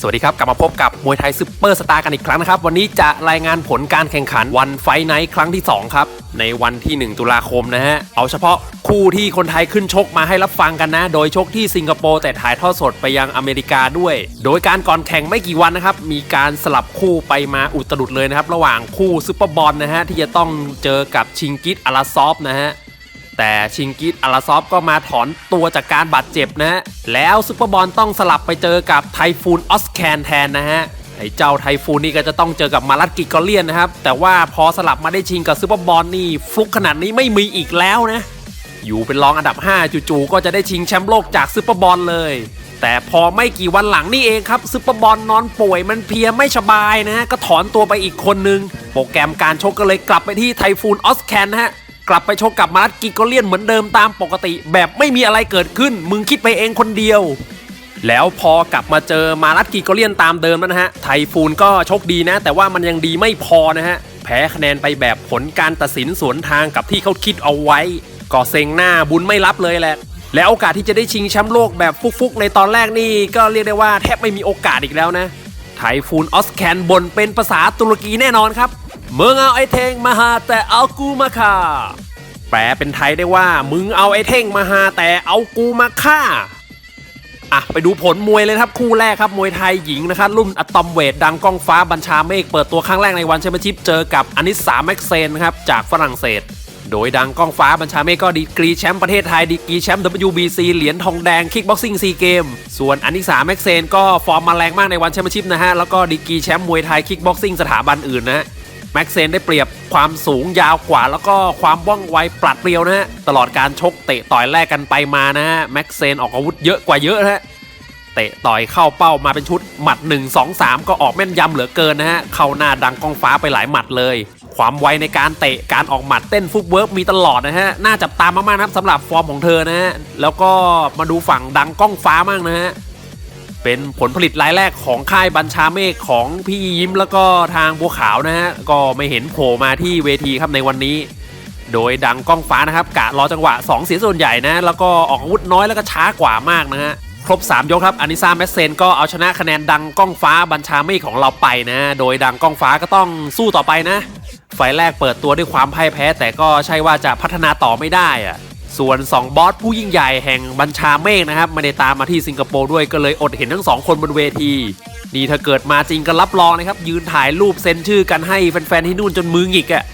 สวัสดีครับ กลับมาพบกับมวยไทยซุปเปอร์สตาร์กันอีกครั้งนะครับ วันนี้จะรายงานผลการแข่งขันวันไฟไนท์ครั้งที่ 2 ครับ ในวันที่ 1 ตุลาคมนะฮะ เอาเฉพาะคู่ที่คนไทยขึ้นชกมาให้รับฟังกันนะ โดยชกที่สิงคโปร์แต่ถ่ายทอดสดไปยังอเมริกาด้วย โดยการก่อนแข่งไม่กี่วันนะครับ มีการสลับคู่ไปมาอุตรุดเลยนะครับ ระหว่างคู่ซุปเปอร์บอลนะฮะที่จะต้องเจอกับชิงกิตอาราซอฟนะฮะ แต่ชิงกิตอาราซอฟก็มาถอนตัวจากการบาดเจ็บนะฮะ แล้วซุปเปอร์บอลต้องสลับไปเจอกับไทฟูนออสแคนแทนนะฮะไอ้เจ้าไทฟูนนี่ก็จะต้องเจอกับมารัตกิกอเลียนนะครับ แต่ว่าพอสลับมาได้ชิงกับซุปเปอร์บอลนี่ฟลุกขนาดนี้ไม่มีอีกแล้วนะ อยู่เป็นรองอันดับ 5 จู่ๆก็จะได้ชิงแชมป์โลกจากซุปเปอร์บอลเลย แต่พอไม่กี่วันหลังนี่เองครับซุปเปอร์บอลนอนป่วยมันเพียไม่สบายนะฮะก็ถอนตัวไปอีกคนนึง โปรแกรมการชกก็เลยกลับไปที่ไทฟูนออสแคนนะฮะ กลับไปชกกับมารัตกิโกเลียนเหมือนเดิมตามปกติ แบบไม่มีอะไรเกิดขึ้น มึงคิดไปเองคนเดียว แล้วพอกลับมาเจอมารัตกิโกเลียนตามเดิมแล้วนะฮะ ไทฟูนก็โชคดีนะ แต่ว่ามันยังดีไม่พอนะฮะ แพ้คะแนนไปแบบผลการตัดสินสวนทางกับที่เขาคิดเอาไว้ ก็เซ็งหน้าบุญไม่รับเลยแหละแล้วโอกาสที่จะได้ชิงแชมป์โลกแบบฟุกๆ ในตอนแรกนี่ก็เรียกได้ว่าแทบไม่มีโอกาสอีกแล้วนะไทฟูนออสแคนบนเป็นภาษาตุรกีแน่นอนครับ เมืองเอาไอเทงมาหาแต่เอากูมาฆ่า แปลเป็นไทยได้ว่า มึงเอาไอ้เท่งมาหาแต่เอากูมาฆ่าอะไปดูผลมวยเลยครับคู่แรกครับมวยไทยหญิงนะครับรุ่นอะตอมเวทดังก้องฟ้าบัญชาเมฆเปิดตัวครั้งแรกในวันแชมเปี้ยนชิพเจอกับอนิสาแม็กเซนนะครับจากฝรั่งเศส โดยดังก้องฟ้าบัญชาเมฆก็ดีกรีแชมป์ประเทศไทยดีกรีแชมป์ WBC เหรียญทองแดงคิกบ็อกซิ่งซีเกม ส่วนอนิสาแม็กเซนก็ฟอร์มมาแรงมากในวันแชมเปี้ยนชิพนะฮะแล้วก็ดีกรีแชมป์มวยไทยคิกบ็อกซิ่งสถาบันอื่นนะฮะ แม็กเซนได้เปรียบความสูงยาวกว่า แล้วก็ความว่องไวปลัดเปรียวนะฮะตลอดการชกเตะต่อยแลกกันไปมานะฮะแม็กเซนออกอาวุธเยอะกว่าเยอะนะฮะเตะต่อยเข้าเป้ามาเป็นชุดหมัด 1 2 3 ก็ออกแม่นยำเหลือเกินนะฮะเข้าหน้าดังกองฟ้าไปหลายหมัดเลย ความไวในการเตะการออกหมัดเต้นฟุตเวิร์กมีตลอดนะฮะน่าจับตามมากๆนะครับสำหรับฟอร์มของเธอนะฮะแล้วก็มาดูฝั่งดังก้องฟ้ามากนะฮะ เป็นผลผลิตรายแรกของค่ายบัญชาเมฆของพี่ยิ้มแล้วก็ทางบัวขาวนะฮะก็ไม่เห็นโผล่มาที่เวทีครับในวันนี้ โดยดังกล้องฟ้านะครับกะรอจังหวะ 2 เสียส่วนใหญ่นะ แล้วก็ออกอาวุธน้อยแล้วก็ช้ากว่ามากนะฮะครบ 3 ยกครับอานิซาแมสเซนก็เอาชนะคะแนนดังกล้องฟ้าบัญชาเมฆของเราไปนะ โดยดังกล้องฟ้าก็ต้องสู้ต่อไปนะไฟแรกเปิดตัวด้วยความพ่ายแพ้ แต่ก็ใช่ว่าจะพัฒนาต่อไม่ได้อะ ส่วน 2 บอสผู้ยิ่งใหญ่แห่งบัญชาเมฆนะครับไม่ได้ตามมาที่สิงคโปร์ด้วยก็เลยอดเห็นทั้งสองคนบนเวที นี่ถ้าเกิดมาจริงก็รับรองนะครับ ยืนถ่ายรูปเซ็นชื่อกันให้แฟนๆที่นู่นจนมือหงิกอะ่ะ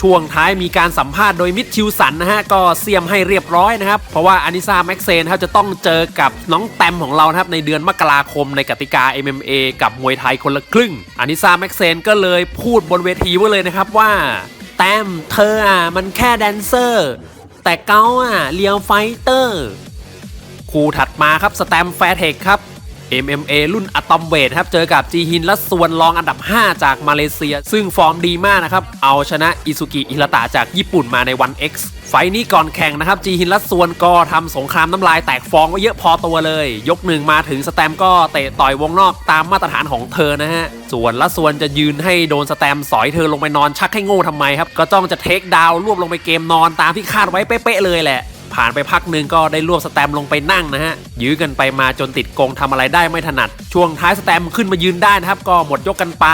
ช่วงท้ายมีการสัมภาษณ์โดยมิดชิวสันนะฮะ ก็เสียมให้เรียบร้อยนะครับ เพราะว่าอานิซาแม็กเซนครับจะต้องเจอกับน้องแตมของเรานะครับในเดือนมกราคมในกติกา MMA กับมวยไทยคนละครึ่งอานิซาแม็กเซนก็เลยพูดบนเวทีไว้เลยนะครับว่า แตมเธออะมันแค่แดนเซอร์ แต่เกาอะเลียวไฟเตอร์ คู่ถัดมาครับสแตมแฟร์เทคครับ MMA รุ่นอะตอมเวทครับ เจอกับจีฮินและส่วนรองอันดับ 5 จากมาเลเซีย ซึ่งฟอร์มดีมากนะครับ เอาชนะอิซุกิอิรตะจากญี่ปุ่นมาในวัน X ไฟล์นี้ก่อนแข่งนะครับ จีฮินและส่วนก็ทำสงครามน้ำลายแตกฟองไว้เยอะพอตัวเลย ยกหนึ่งมาถึงสแตมก็เตะต่อยวงนอกตามมาตรฐานของเธอนะฮะ ส่วนละส่วนจะยืนให้โดนสแตมสอยเธอลงไปนอนชักให้โง่ทำไมครับ ก็จ้องจะเทคดาวรวบลงไปเกมนอนตามที่คาดไว้เป๊ะๆเลยแหละ ผ่านไปพักหนึ่งก็ได้รวบสแตมลงไปนั่งนะฮะ ยื้อกันไปมาจนติดกงทำอะไรได้ไม่ถนัด ช่วงท้ายสแตมขึ้นมายืนได้นะครับ ก็หมดยกกันไป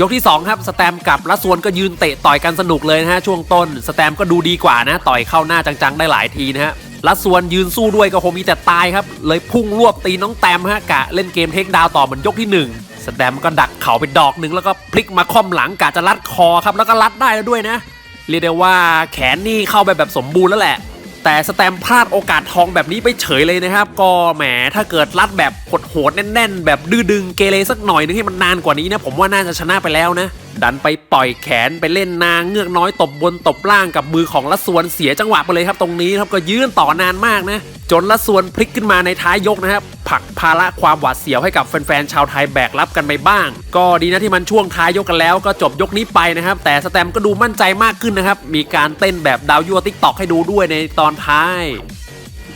ยกที่ 2 ครับสแตมกับละส่วนก็ยืนเตะต่อยกันสนุกเลยนะฮะช่วงต้นสแตมก็ดูดีกว่านะ ต่อยเข้าหน้าจังๆได้หลายทีนะฮะละส่วนยืนสู้ด้วยก็คงมีแต่ตายครับ เลยพุ่งรวบตีน้องแตมฮะกะเล่นเกมเทคดาวต่อเหมือนยกที่หนึ่งสแตมก็ดักเข่าไปดอกหนึ่งแล้วก็พลิกมาค่อมหลังกะจะรัดคอครับแล้วก็รัดได้แล้วด้วยนะ เรียกได้ว่าแขนนี่เข้าไปแบบสมบูรณ์แล้วแหละ แต่สแตมพลาดโอกาสทองแบบนี้ไปเฉยเลยนะครับ ก็แหมถ้าเกิดรัดแบบกดโหดแน่น ๆ แบบดื้อดึงเกเรสักหน่อยนึงให้มันนานกว่านี้นะผมว่าน่าจะชนะไปแล้วนะ ดันไปปล่อยแขนไปเล่นนางเงือกน้อยตบบนตบล่างกับมือของละส่วนเสียจังหวะไปเลยครับ ตรงนี้ครับก็ยืนต่อนานมากนะจนละส่วนพลิกขึ้นมาในท้ายยกนะครับผักภาระความหวาดเสียวให้กับแฟนๆชาวไทยแบกรับกันไปบ้าง ก็ดีนะที่มันช่วงท้ายยกกันแล้วก็จบยกนี้ไปนะครับ แต่สแตมก็ดูมั่นใจมากขึ้นนะครับ มีการเต้นแบบดาวยัวติ๊กตอกให้ดูด้วยในตอนท้าย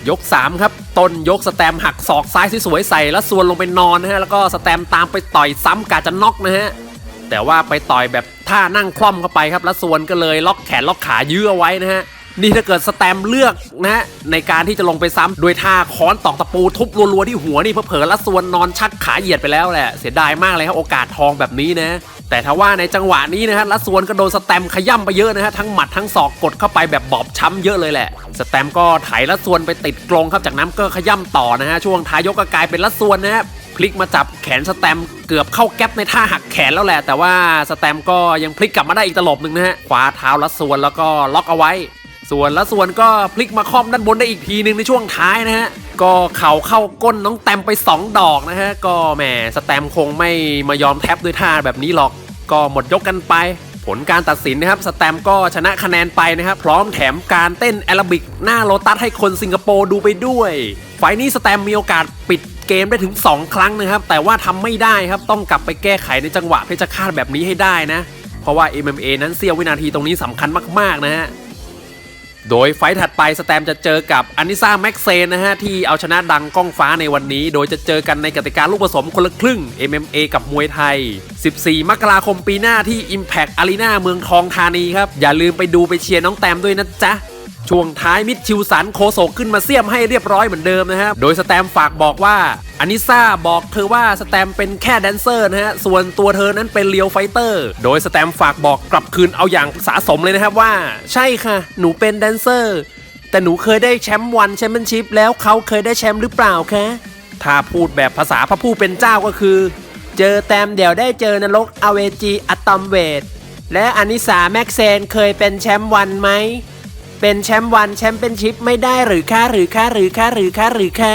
ยก 3 ครับ ต้นยกสแตมหักศอกซ้ายสวยๆใส่ แล้วส่วนลงไปนอนนะฮะ แล้วก็สแตมตามไปต่อยซ้ำกาจะน็อกนะฮะ แต่ว่าไปต่อยแบบท่านั่งคล่อมเข้าไปครับแล้วส่วนก็เลยล็อกแขนล็อกขายื้อเอาไว้นะฮะนี่ถ้าเกิดสแตมเลือกนะฮะในการที่จะลงไปซ้ำโดยท่าค้อนตอกตะปูทุบรัวๆที่หัวนี่เผลอๆละส่วนนอนชักขาเหยียดไปแล้วแหละเสียดายมากเลยครับโอกาสทองแบบนี้นะแต่ถ้าว่าในจังหวะนี้นะฮะละส่วนก็โดนสแตมขย่ำไปเยอะนะฮะทั้งหมัดทั้งศอกกดเข้าไปแบบบอบช้ำเยอะเลยแหละ สแตมก็ไถละส่วนไปติดกรงครับจากนั้นก็ขย่ำต่อนะฮะช่วงท้ายยกก็กลายเป็นละส่วนนะฮะ พลิกมาจับแขนสแตมเกือบเข้าแก๊ปในท่าหักแขนแล้วแหละ แต่ว่าสแตมก็ยังพลิกกลับมาได้อีกตลบหนึ่งนะฮะคว้าเท้าละส่วนแล้วก็ล็อกเอาไว้ ส่วนละส่วนก็พลิกมาคล่อมด้านบนได้อีกทีหนึ่งในช่วงท้ายนะฮะก็เข่าเข้าก้นน้องแตมไป 2 ดอกนะฮะก็แหมสแตมคงไม่มายอมแท็บด้วยท่าแบบนี้หรอก ก็หมดยกกันไปผลการตัดสินนะครับ สแตมก็ชนะคะแนนไปนะครับ พร้อมแถมการเต้นแอรบิก หน้าโลตัสให้คนสิงคโปร์ดูไปด้วย ไฟล์นี้สแตมมีโอกาสปิด เกมได้ถึง 2 ครั้งนะครับ แต่ว่าทำไม่ได้ครับต้องกลับไปแก้ไขในจังหวะเพชรฆาตแบบนี้ให้ได้นะ เพราะว่า MMA นั้นเสี้ยววินาทีตรงนี้สำคัญมากๆนะฮะโดยไฟท์ถัดไปสแตมจะเจอกับอานิซาแม็กเซนนะฮะ ที่เอาชนะดังก้องฟ้าในวันนี้ โดยจะเจอกันในกติกาลูกผสมคนละครึ่ง MMA กับมวยไทย 14 มกราคมปีหน้าที่ Impact Arena เมืองทองธานีครับ อย่าลืมไปดูไปเชียร์น้องแตมด้วยนะจ๊ะ ช่วงท้ายมิดชิวสันโคโศกขึ้นมาเสียมให้เรียบร้อยเหมือนเดิมนะครับโดยสแตมฝากบอกว่าอานิซาบอกเธอว่าสแตมเป็นแค่แดนเซอร์นะฮะ ส่วนตัวเธอนั้นเป็นเลียวไฟเตอร์ โดยสแตมฝากบอกกลับคืนเอาอย่างสะสมเลยนะครับว่า ใช่ค่ะ หนูเป็นแดนเซอร์ แต่หนูเคยได้แชมป์วันแชมเปี้ยนชิพแล้วเขาเคยได้แชมป์หรือเปล่าคะถ้าพูดแบบภาษาพระผู้เป็นเจ้าก็คือ เจอแตมเดี๋ยวได้เจอนรกอเวจีอะตอมเวทและอานิสาแม็กเซนเคยเป็นแชมป์วันไหม เป็นแชมป์วันแชมป์เป็นชิพไม่ได้หรือคะหรือคะหรือคะหรือคะหรือคะ